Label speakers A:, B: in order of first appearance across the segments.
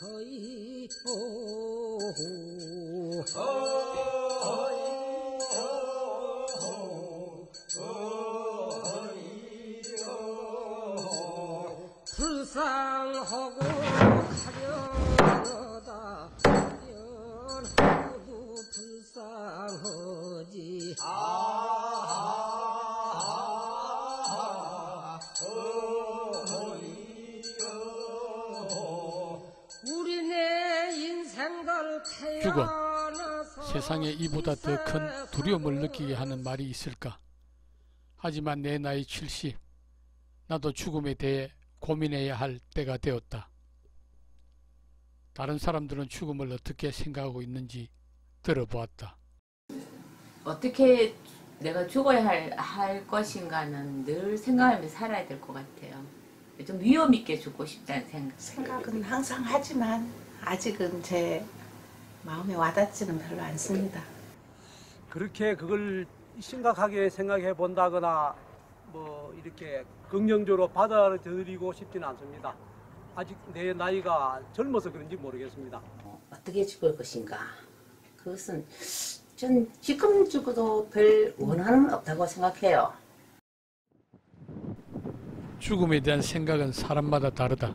A: 호이 호
B: 세상에 이보다 더 큰 두려움을 느끼게 하는 말이 있을까? 하지만 내 나이 70, 나도 죽음에 대해 고민해야 할 때가 되었다. 다른 사람들은 죽음을 어떻게 생각하고 있는지 들어보았다.
C: 어떻게 내가 죽어야 할, 할 것인가는 늘 생각하면서 살아야 될 것 같아요. 좀 위험 있게 죽고 싶다는 생각.
D: 생각은 항상 하지만 아직은 제 마음에 와닿지는 별로 않습니다.
E: 그렇게 그걸 심각하게 생각해 본다거나 뭐 이렇게 긍정적으로 받아들이고 싶지는 않습니다. 아직 내 나이가 젊어서 그런지 모르겠습니다.
F: 어떻게 죽을 것인가. 그것은 전 지금 죽어도 별 원한은 없다고 생각해요.
B: 죽음에 대한 생각은 사람마다 다르다.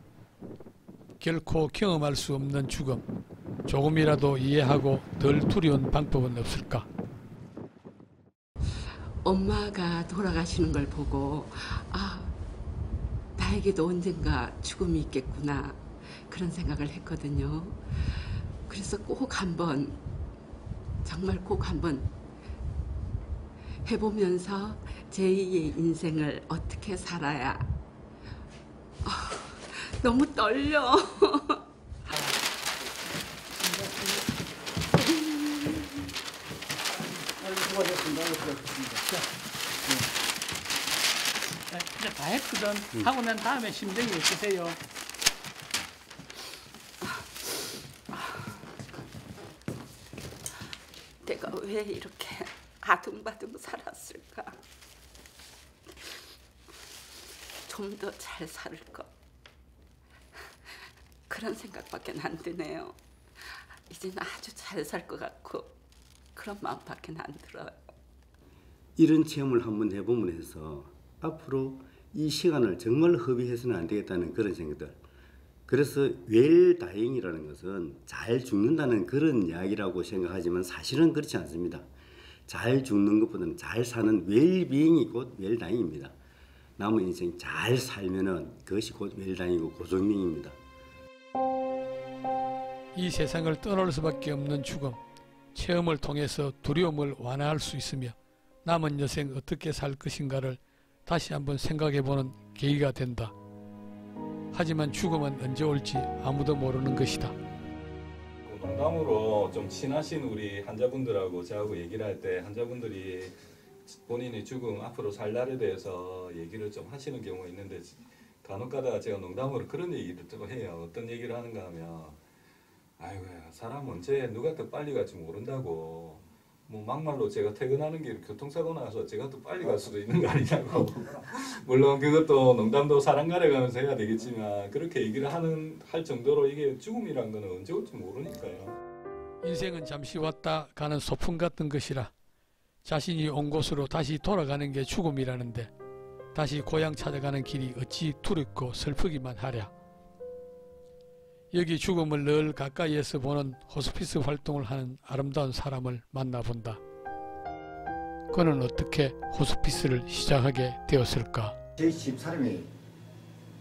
B: 결코 경험할 수 없는 죽음. 조금이라도 이해하고 덜 두려운 방법은 없을까?
G: 엄마가 돌아가시는 걸 보고 아 나에게도 언젠가 죽음이 있겠구나 그런 생각을 했거든요. 그래서 꼭 한번 정말 꼭 한번 해보면서 제2의 인생을 어떻게 살아야 아, 너무 떨려.
B: 이제 다 했거든. 하고 난 다음에 심정이 어떠세요?
G: 내가 왜 이렇게 아둥바둥 살았을까? 좀 더 잘 살 것. 그런 생각밖에 안 드네요. 이제는 아주 잘 살 것 같고 그런 마음밖에 안 들어요.
H: 이런 체험을 한번 해보면 해서 앞으로 이 시간을 정말 허비해서는 안 되겠다는 그런 생각들. 그래서 웰 다잉이라는 것은 잘 죽는다는 그런 이야기라고 생각하지만 사실은 그렇지 않습니다. 잘 죽는 것보다는 잘 사는 웰비잉이 곧 웰 다잉입니다. 남은 인생 잘 살면은 그것이 곧 웰 다잉이고 고정명입니다.
B: 이 세상을 떠날 수밖에 없는 죽음. 체험을 통해서 두려움을 완화할 수 있으며 남은 여생 어떻게 살 것인가를 다시 한번 생각해보는 계기가 된다. 하지만 죽음은 언제 올지 아무도 모르는 것이다.
I: 그 농담으로 좀 친하신 우리 환자분들하고 저하고 얘기를 할 때 환자분들이 본인의 죽음 앞으로 살 날에 대해서 얘기를 좀 하시는 경우가 있는데 간혹가다 제가 농담으로 그런 얘기를 또 해요. 어떤 얘기를 하는가 하면 아이고야 사람 언제 누가 더 빨리 갈지 모른다고 뭐 막말로 제가 퇴근하는 길 교통사고 나서 제가 더 빨리 갈 수도 있는 거 아니냐고 물론 그것도 농담도 사람 가려가면서 해야 되겠지만 그렇게 얘기를 하는 할 정도로 이게 죽음이란 거는 언제 올지 모르니까요.
B: 인생은 잠시 왔다 가는 소풍 같은 것이라 자신이 온 곳으로 다시 돌아가는 게 죽음이라는데 다시 고향 찾아가는 길이 어찌 두렵고 슬프기만 하랴. 여기 죽음을 늘 가까이에서 보는 호스피스 활동을 하는 아름다운 사람을 만나본다. 그는 어떻게 호스피스를 시작하게 되었을까?
J: 저희 집사람이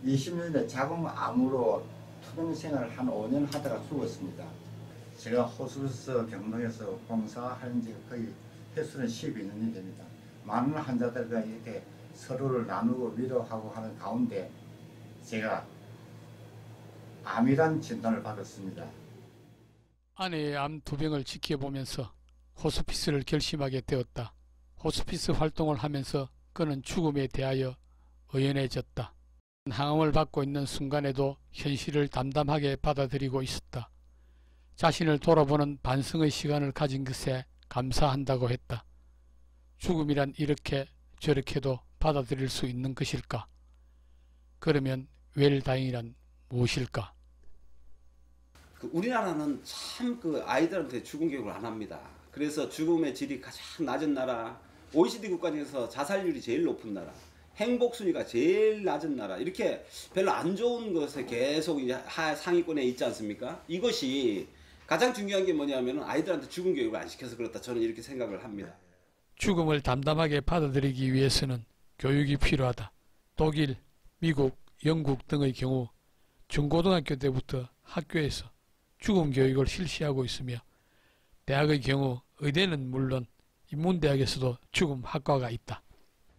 J: 20년대 자궁암으로 투병 생활을 한 5년 하다가 죽었습니다. 제가 호스피스 경로에서 봉사하는 지 거의 횟수는 12년이 됩니다. 많은 환자들과 이렇게 서로를 나누고 위로하고 하는 가운데 제가 암이란 진단을 받았습니다.
B: 아내의 암 두 병을 지켜보면서 호스피스를 결심하게 되었다. 호스피스 활동을 하면서 그는 죽음에 대하여 의연해졌다. 항암을 받고 있는 순간에도 현실을 담담하게 받아들이고 있었다. 자신을 돌아보는 반성의 시간을 가진 것에 감사한다고 했다. 죽음이란 이렇게 저렇게도 받아들일 수 있는 것일까? 그러면 웰다잉이란 무엇일까?
K: 그 우리나라는 참 그 아이들한테 죽음 교육을 안 합니다. 그래서 죽음의 질이 가장 낮은 나라, OECD 국가 중에서 자살률이 제일 높은 나라, 행복 순위가 제일 낮은 나라 이렇게 별로 안 좋은 것에 계속 이제 하- 상위권에 있지 않습니까? 이것이 가장 중요한 게 뭐냐면은 아이들한테 죽음 교육을 안 시켜서 그렇다 저는 이렇게 생각을 합니다.
B: 죽음을 담담하게 받아들이기 위해서는 교육이 필요하다. 독일, 미국, 영국 등의 경우 중고등학교 때부터 학교에서 죽음 교육을 실시하고 있으며 대학의 경우 의대는 물론 인문대학에서도 죽음 학과가 있다.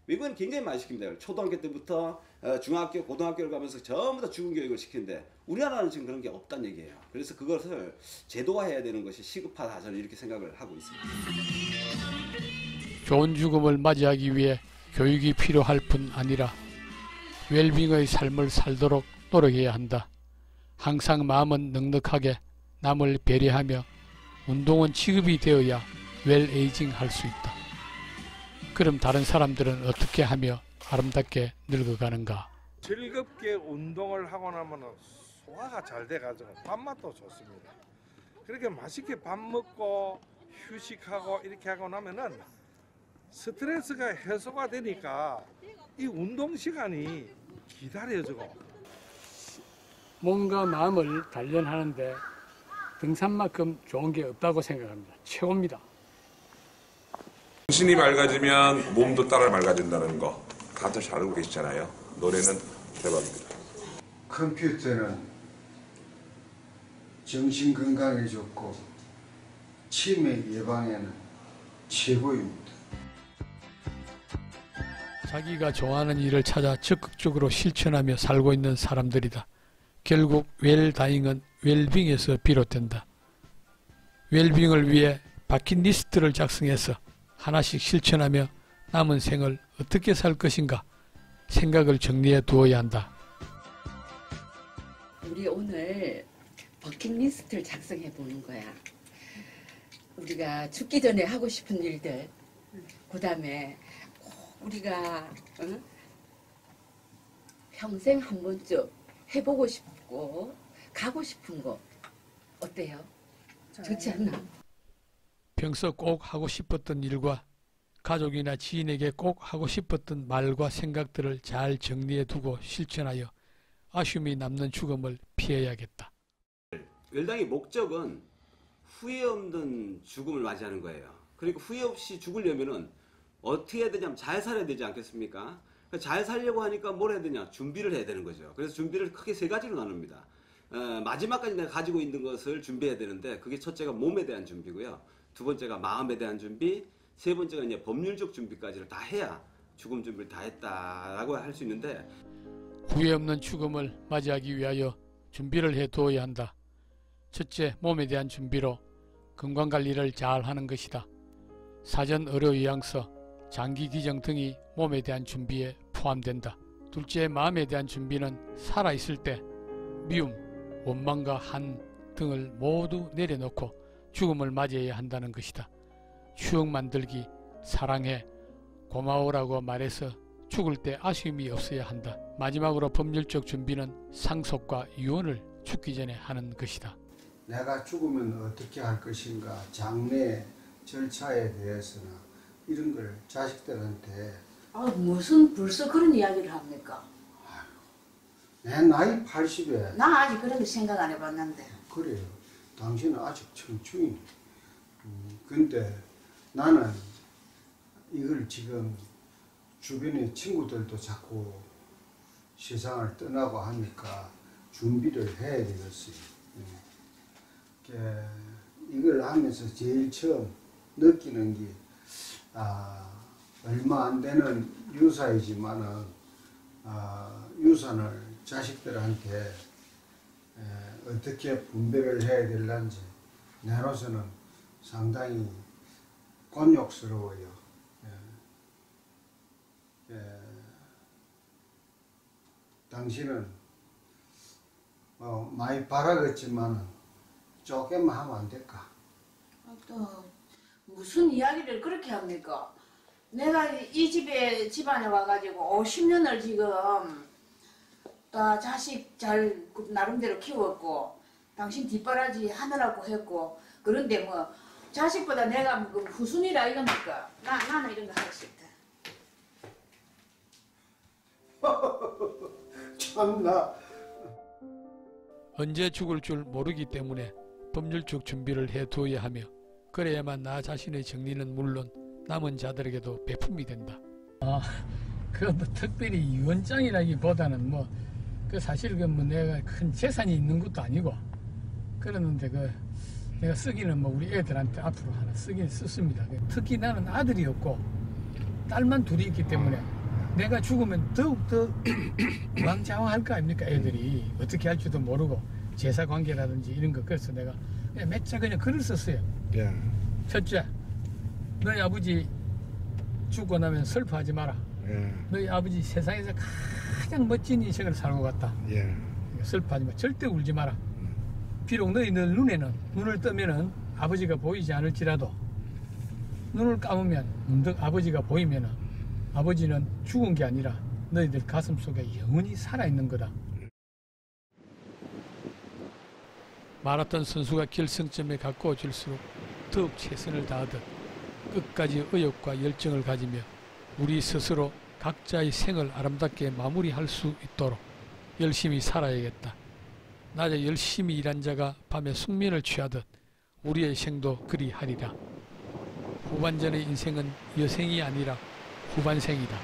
K: 미국은 굉장히 많이 시킵니다. 초등학교 때부터 어, 중학교, 고등학교를 가면서 전부 다 죽음 교육을 시키는데 우리나라는 지금 그런 게 없다는 얘기예요. 그래서 그것을 제도화해야 되는 것이 시급하다 저는 이렇게 생각을 하고 있습니다.
B: 좋은 죽음을 맞이하기 위해 교육이 필요할 뿐 아니라 웰빙의 삶을 살도록 노력해야 한다. 항상 마음은 넉넉하게 남을 배려하며 운동은 취급이 되어야 웰에이징 할 수 있다. 그럼 다른 사람들은 어떻게 하며 아름답게 늙어가는가?
L: 즐겁게 운동을 하고 나면 소화가 잘 돼가지고 밥맛도 좋습니다. 그렇게 맛있게 밥 먹고 휴식하고 이렇게 하고 나면은 스트레스가 해소가 되니까 이 운동 시간이 기다려지고
B: 몸과 마음을 단련하는데 등산만큼 좋은 게 없다고 생각합니다. 최고입니다.
M: 정신이 맑아지면 몸도 따라 맑아진다는 거 다들 잘 알고 계시잖아요. 노래는 대박입니다.
N: 컴퓨터는 정신 건강에 좋고 치매 예방에는 최고입니다.
B: 자기가 좋아하는 일을 찾아 적극적으로 실천하며 살고 있는 사람들이다. 결국 웰다잉은 웰빙에서 비롯된다. 웰빙을 위해 바킷리스트를 작성해서 하나씩 실천하며 남은 생을 어떻게 살 것인가 생각을 정리해 두어야 한다.
G: 우리 오늘 버킷리스트를 작성해 보는 거야. 우리가 죽기 전에 하고 싶은 일들, 그 다음에 우리가 응? 평생 한 번쯤 해보고 싶고 가고 싶은 거 어때요? 좋지 않나?
B: 평소 꼭 하고 싶었던 일과 가족이나 지인에게 꼭 하고 싶었던 말과 생각들을 잘 정리해 두고 실천하여 아쉬움이 남는 죽음을 피해야겠다.
K: 웰당의 목적은 후회 없는 죽음을 맞이하는 거예요. 그리고 후회 없이 죽으려면은 어떻게 해야 되냐면 잘 살아야 되지 않겠습니까? 잘 살려고 하니까 뭘 해야 되냐? 준비를 해야 되는 거죠. 그래서 준비를 크게 세 가지로 나눕니다. 어, 마지막까지 내가 가지고 있는 것을 준비해야 되는데 그게 첫째가 몸에 대한 준비고요. 두 번째가 마음에 대한 준비, 세 번째가 이제 법률적 준비까지를 다 해야 죽음 준비를 다 했다라고 할 수 있는데
B: 후회 없는 죽음을 맞이하기 위하여 준비를 해 두어야 한다. 첫째, 몸에 대한 준비로 건강 관리를 잘 하는 것이다. 사전 의료 요양서, 장기 기정 등이 몸에 대한 준비에 포함된다. 둘째, 마음에 대한 준비는 살아 있을 때 미움, 원망과 한 등을 모두 내려놓고 죽음을 맞이해야 한다는 것이다. 추억 만들기, 사랑해, 고마워라고 말해서 죽을 때 아쉬움이 없어야 한다. 마지막으로 법률적 준비는 상속과 이혼을 죽기 전에 하는 것이다.
N: 내가 죽으면 어떻게 할 것인가 장례 절차에 대해서나 이런 걸 자식들한테
F: 아, 무슨 벌써 그런 이야기를 합니까?
N: 내 나이 80에
F: 나 아직 그런 거 생각 안 해봤는데.
N: 그래요. 당신은 아직 청춘이네. 음, 근데 나는 이걸 지금 주변의 친구들도 자꾸 세상을 떠나고 하니까 준비를 해야 되겠어요. 음. 이걸 하면서 제일 처음 느끼는 게, 아, 얼마 안 되는 유사이지만은, 아, 유산을 자식들한테 에, 어떻게 분배를 해야 될런지 내로서는 상당히 곤욕스러워요. 예. 예. 당신은 어, 많이 바라겠지만 조금만 하면 안 될까?
F: 아, 또 무슨 이야기를 그렇게 합니까? 내가 이 집에 집안에 와가지고 50년을 지금
L: 다 자식 잘그 나름대로 키웠고 당신 뒷바라지 하느라고 했고 그런데 뭐 자식보다 내가 뭐 후순위라 이겁니까? 나 나는 이런 거 하기 싫다.
N: 참나
B: 언제 죽을 줄 모르기 때문에 법률적 준비를 해두어야 하며 그래야만 나 자신의 정리는 물론 남은 자들에게도 배품이 된다. 아, 그것도 특별히 유언장이라기보다는 뭐 그 사실 그뭐 내가 큰 재산이 있는 것도 아니고 그러는데 그 내가 쓰기는 뭐 우리 애들한테 앞으로 하나 쓰긴 썼습니다. 특히 나는 아들이 없고 딸만 둘이 있기 때문에 내가 죽으면 더욱더 왕좌왕할 거 아닙니까 애들이 어떻게 할지도 모르고 제사 관계라든지 이런 거 그래서 내가 몇자 그냥 글을 썼어요.
M: 예.
B: 첫째, 너희 아버지 죽고 나면 슬퍼하지 마라.
M: 예.
B: 너희 아버지 세상에서 가장 멋진 인생을 살고 갔다.
M: 예.
B: 슬퍼하지 마. 절대 울지 마라. 비록 너희들 눈에는 눈을 뜨면은 아버지가 보이지 않을지라도 눈을 감으면 문득 아버지가 보이면은 아버지는 죽은 게 아니라 너희들 가슴 속에 영원히 살아 있는 거다. 마라톤 선수가 결승점에 가까워질수록 더욱 최선을 다하듯 끝까지 의욕과 열정을 가지며 우리 스스로 각자의 생을 아름답게 마무리할 수 있도록 열심히 살아야겠다. 낮에 열심히 일한 자가 밤에 숙면을 취하듯 우리의 생도 그리하리라. 후반전의 인생은 여생이 아니라 후반생이다.